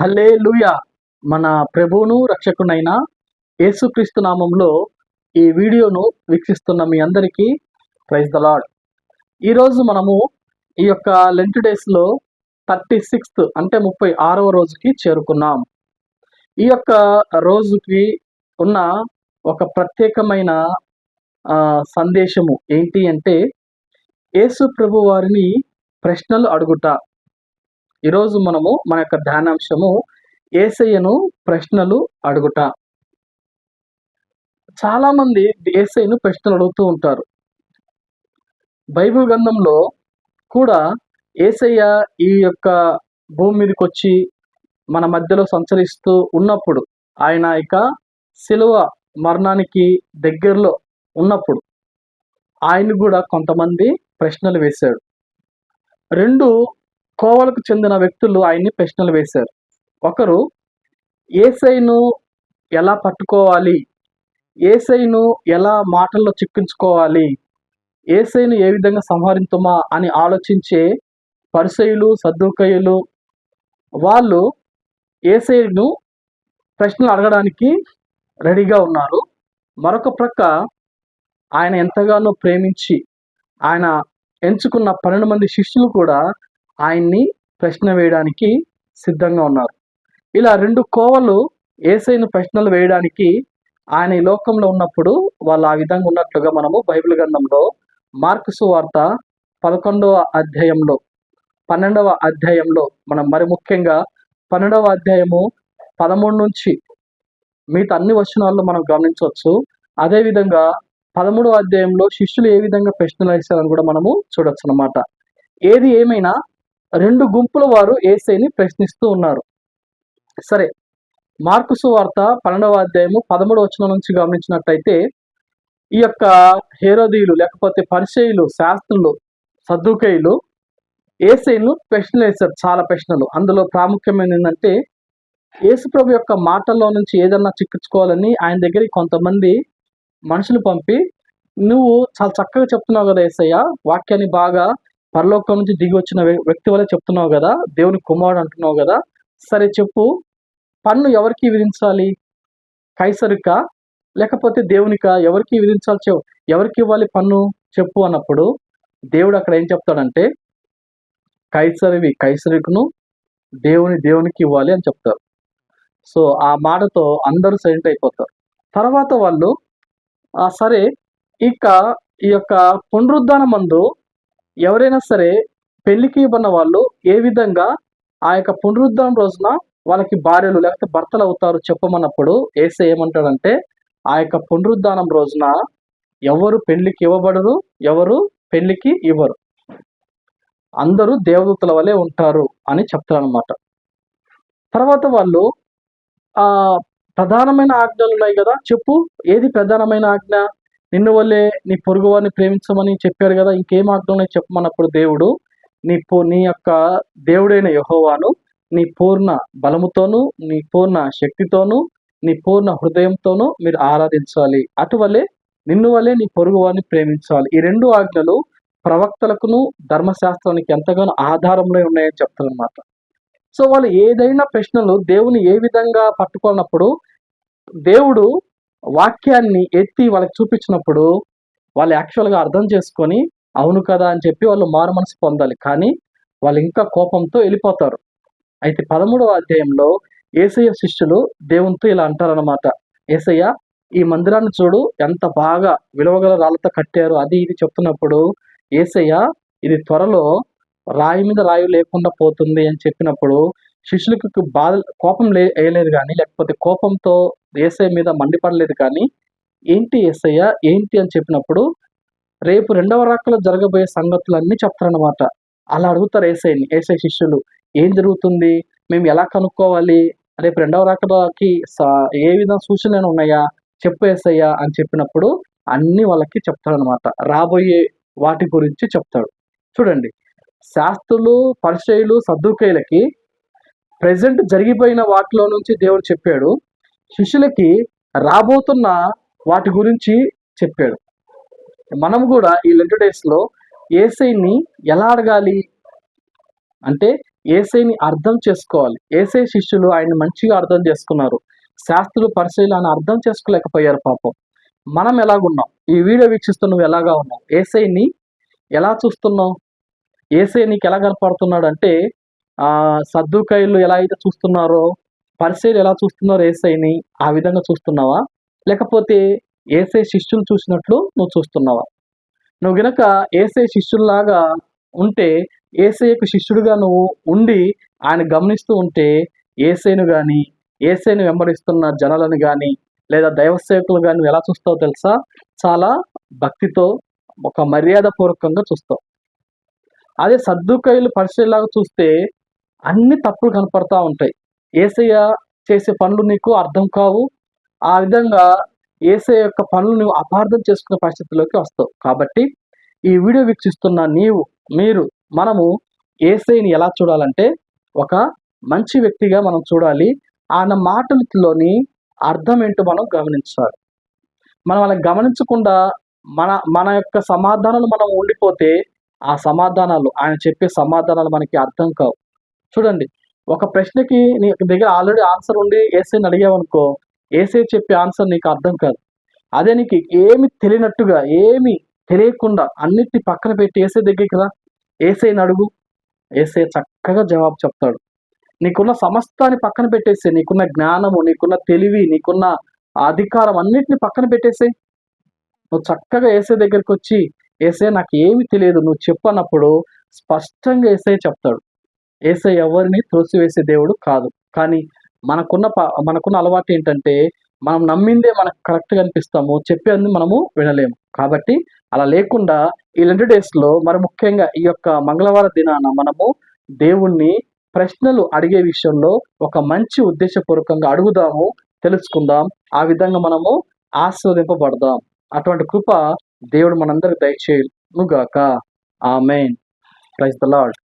హల్లే మన ప్రభువును రక్షకునైన యేసుక్రీస్తు నామంలో ఈ వీడియోను వీక్షిస్తున్న మీ అందరికీ ప్రైజ్ ద లాడ్ ఈరోజు మనము ఈ యొక్క లెంట్ డేస్లో థర్టీ సిక్స్త్ అంటే ముప్పై ఆరవ రోజుకి చేరుకున్నాం. ఈ యొక్క రోజుకి ఉన్న ఒక ప్రత్యేకమైన సందేశము ఏంటి అంటే యేసు ప్రభు వారిని ప్రశ్నలు అడుగుట. ఈరోజు మనము మన యొక్క ధ్యానాంశము ఏసయ్యను ప్రశ్నలు అడుగుట. చాలామంది ఏసయ్యను ప్రశ్నలు అడుగుతూ ఉంటారు. బైబిల్ గ్రంథంలో కూడా ఏసయ్య ఈ యొక్క భూమి మీదకి వచ్చి మన మధ్యలో సంచరిస్తూ ఉన్నప్పుడు ఆయన ఇక శిలువ మరణానికి దగ్గరలో ఉన్నప్పుడు ఆయన కూడా కొంతమంది ప్రశ్నలు వేశాడు. రెండు కోవలకు చెందిన వ్యక్తులు ఆయన్ని ప్రశ్నలు వేశారు. ఒకరు ఏసైను ఎలా పట్టుకోవాలి? ఏసైను ఎలా మాటల్లో చిక్కించుకోవాలి ఏసైను ఏ విధంగా సంహరించుమా అని ఆలోచించే పరిసయులు సర్దుకయులు వాళ్ళు ఏసైను ప్రశ్నలు అడగడానికి రెడీగా ఉన్నారు. మరొక ప్రక్క ఆయన ఎంతగానో ప్రేమించి ఆయన ఎంచుకున్న పన్నెండు మంది శిష్యులు కూడా ఆయన్ని ప్రశ్న వేయడానికి సిద్ధంగా ఉన్నారు. ఇలా రెండు కోవలు ఏసైను ప్రశ్నలు వేయడానికి ఆయన ఈ లోకంలో ఉన్నప్పుడు వాళ్ళు ఆ విధంగా ఉన్నట్లుగా మనము బైబిల్ గ్రంథంలో మార్కుసు వార్త పదకొండవ అధ్యాయంలో పన్నెండవ అధ్యాయంలో మనం మరి ముఖ్యంగా పన్నెండవ అధ్యాయము పదమూడు నుంచి మిగతా అన్ని వచనాల్లో మనం గమనించవచ్చు. అదేవిధంగా పదమూడవ అధ్యాయంలో శిష్యులు ఏ విధంగా ప్రశ్నలు వేశారని కూడా మనము చూడొచ్చు అనమాట ఏది ఏమైనా రెండు గుంపుల వారు ఏసైని ప్రశ్నిస్తూ ఉన్నారు. సరే మార్కుసు వార్త పన్నెండవ అధ్యాయము పదమూడు వచనం నుంచి గమనించినట్టయితే ఈ యొక్క హేరోదీయులు లేకపోతే పరిచయులు శాస్త్రులు సద్దుకయులు ఏసైను ప్రశ్నలు వేశారు చాలా ప్రశ్నలు. అందులో ప్రాముఖ్యమైన ఏంటంటే యేసుప్రభు యొక్క మాటల్లో నుంచి ఏదన్నా చిక్కించుకోవాలని ఆయన దగ్గరికి కొంతమంది మనుషులు పంపి నువ్వు చాలా చక్కగా చెప్తున్నావు కదా ఏసయ్య వాక్యాన్ని బాగా పరలోకం నుంచి దిగి వచ్చిన వ్యక్తి వల్ల చెప్తున్నావు కదా దేవుని కుమారుడు అంటున్నావు కదా సరే చెప్పు పన్ను ఎవరికి విధించాలి? కైసరిక? లేకపోతే దేవునిక? ఎవరికి విధించాలి చెప్ ఎవరికి ఇవ్వాలి పన్ను? చెప్పు అన్నప్పుడు దేవుడు అక్కడ ఏం చెప్తాడంటే కైసరివి కైసరికును దేవుని దేవునికి ఇవ్వాలి అని చెప్తారు. సో ఆ మాటతో అందరూ సైలెంట్ అయిపోతారు. తర్వాత వాళ్ళు సరే ఇక ఈ యొక్క పునరుద్ధాన మందు ఎవరైనా సరే పెళ్ళికి ఇవ్వన్న వాళ్ళు ఏ విధంగా ఆ యొక్క పునరుద్ధానం రోజున వాళ్ళకి భార్యలు లేకపోతే భర్తలు అవుతారు చెప్పమన్నప్పుడు ఏసే ఏమంటాడంటే ఆ యొక్క పునరుద్ధానం రోజున ఎవరు పెళ్ళికి ఇవ్వబడరు ఎవరు పెళ్ళికి ఇవ్వరు. అందరూ దేవదూతల వలె ఉంటారు అని చెప్తారనమాట తర్వాత వాళ్ళు ఆ ప్రధానమైన ఆజ్ఞలు ఉన్నాయి కదా చెప్పు. ఏది ప్రధానమైన ఆజ్ఞ? నిన్ను వల్లే నీ పొరుగు వారిని ప్రేమించమని చెప్పారు కదా ఇంకేం ఆజ్ఞ చెప్పమన్నప్పుడు దేవుడు నీ పో నీ యొక్క దేవుడైన యహోవాను నీ పూర్ణ బలముతోను నీ పూర్ణ శక్తితోను నీ పూర్ణ హృదయంతోనూ మీరు ఆరాధించాలి. అటువలే నిన్ను వల్లే నీ పొరుగు వారిని ప్రేమించాలి. ఈ రెండు ఆజ్ఞలు ప్రవక్తలకును ధర్మశాస్త్రానికి ఎంతగానో ఆధారంలో ఉన్నాయని చెప్తారనమాట సో వాళ్ళు ఏదైనా ప్రశ్నలు దేవుని ఏ విధంగా పట్టుకున్నప్పుడు దేవుడు వాక్యాన్ని ఎత్తి వాళ్ళకి చూపించినప్పుడు వాళ్ళు యాక్చువల్గా అర్థం చేసుకొని అవును కదా అని చెప్పి వాళ్ళు మారు మనసు పొందాలి. కానీ వాళ్ళు ఇంకా కోపంతో వెళ్ళిపోతారు. అయితే పదమూడవ అధ్యాయంలో ఏసయ్య శిష్యులు దేవునితో ఇలా అంటారనమాట ఏసయ్య ఈ మందిరాన్ని చూడు ఎంత బాగా విలువగల రాళ్ళతో కట్టారు. అది ఇది చెప్తున్నప్పుడు ఏసయ్య ఇది త్వరలో రాయి మీద రాయి లేకుండా పోతుంది అని చెప్పినప్పుడు శిష్యులకు బాధ కోపం లే వేయలేదు కానీ లేకపోతే కోపంతో ఏసఐ మీద మండిపడలేదు కానీ ఏంటి ఏసయ్య ఏంటి అని చెప్పినప్పుడు రేపు రెండవ రాకలో జరగబోయే సంగతులన్నీ చెప్తారనమాట అలా అడుగుతారు ఏసైని ఏసఐ శిష్యులు ఏం జరుగుతుంది? మేము ఎలా కనుక్కోవాలి? రేపు రెండవ రాకకి స- ఏ విధంగా సూచనలు ఉన్నాయా? చెప్పు ఏసయ్యా అని చెప్పినప్పుడు అన్ని వాళ్ళకి చెప్తాడనమాట రాబోయే వాటి గురించి చెప్తాడు. చూడండి శాస్త్రులు పరిచయులు సద్దుకైలకి ప్రజెంట్ జరిగిపోయిన వాటిలో నుంచి దేవుడు చెప్పాడు శిష్యులకి రాబోతున్న వాటి గురించి చెప్పాడు. మనం కూడా ఈ లెంట్ డేస్లో ఏసైని ఎలా అడగాలి? అంటే ఏసైని అర్థం చేసుకోవాలి. ఏసై శిష్యులు ఆయన మంచిగా అర్థం చేసుకున్నారు. శాస్త్రులు పరిశీలన ఆయన అర్థం చేసుకోలేకపోయారు పాపం. మనం ఎలాగున్నాం? ఈ వీడియో వీక్షిస్తూ ఎలాగా ఉన్నావు? ఏసైని ఎలా చూస్తున్నావు? ఏసై నీకు ఎలా కనపడుతున్నాడు అంటే సర్దుకాయలు ఎలా అయితే చూస్తున్నారో పరిశీలి ఎలా చూస్తున్నారో ఏసైని ఆ విధంగా చూస్తున్నావా? లేకపోతే ఏసై శిష్యులు చూసినట్లు నువ్వు చూస్తున్నావా? నువ్వు గనక ఏసై శిష్యుల్లాగా ఉంటే ఏసైకు శిష్యుడిగా నువ్వు ఉండి ఆయన గమనిస్తూ ఉంటే ఏసైను కానీ ఏసైను వెంబడిస్తున్న జనాలను కానీ లేదా దైవ సేవకులు కానీ ఎలా చూస్తావో తెలుసా? చాలా భక్తితో ఒక మర్యాద పూర్వకంగా చూస్తావు. అదే సర్దుకాయలు పరిశీలిలాగా చూస్తే అన్ని తప్పులు కనపడతా ఉంటాయి. ఏసయ్య చేసే పనులు నీకు అర్థం కావు. ఆ విధంగా ఏసే యొక్క పనులు నువ్వు అపార్థం చేసుకునే పరిస్థితిలోకి వస్తావు. కాబట్టి ఈ వీడియో వీక్షిస్తున్న నీవు మీరు మనము ఏసైని ఎలా చూడాలంటే ఒక మంచి వ్యక్తిగా మనం చూడాలి. ఆయన మాటలలోని అర్థం ఏంటో మనం గమనించాలి. మనం అలా గమనించకుండా మన మన యొక్క సమాధానాలు మనం ఉండిపోతే ఆ సమాధానాలు ఆయన చెప్పే సమాధానాలు మనకి అర్థం కావు. చూడండి ఒక ప్రశ్నకి నీ దగ్గర ఆల్రెడీ ఆన్సర్ ఉండి ఏసైని అడిగావనుకో ఏసై చెప్పే ఆన్సర్ నీకు అర్థం కాదు. అదే నీకు ఏమి తెలియనట్టుగా ఏమి తెలియకుండా అన్నిటి పక్కన పెట్టి ఏసై దగ్గరికి రా. ఏసైని అడుగు. ఏసై చక్కగా జవాబు చెప్తాడు. నీకున్న సమస్తాన్ని పక్కన పెట్టేసే నీకున్న జ్ఞానము నీకున్న తెలివి నీకున్న అధికారం అన్నిటిని పక్కన పెట్టేసే నువ్వు చక్కగా ఏసై దగ్గరికి వచ్చి ఏసై నాకు ఏమి తెలియదు నువ్వు చెప్పన్నప్పుడు స్పష్టంగా ఏసై చెప్తాడు. ఏసై ఎవరిని త్రోసివేసే దేవుడు కాదు. కానీ మనకున్న మనకున్న అలవాటు ఏంటంటే మనం నమ్మిందే మనకు కరెక్ట్గా అనిపిస్తాము చెప్పేది మనము వినలేము. కాబట్టి అలా లేకుండా ఈ రెండు డేస్లో మరి ముఖ్యంగా ఈ యొక్క మంగళవార దినాన మనము దేవుణ్ణి ప్రశ్నలు అడిగే విషయంలో ఒక మంచి ఉద్దేశపూర్వకంగా అడుగుదాము తెలుసుకుందాం. ఆ విధంగా మనము ఆస్వాదింపబడదాం. అటువంటి కృప దేవుడు మనందరికి దయచేయుగాక ఆమెన్. Praise the lord.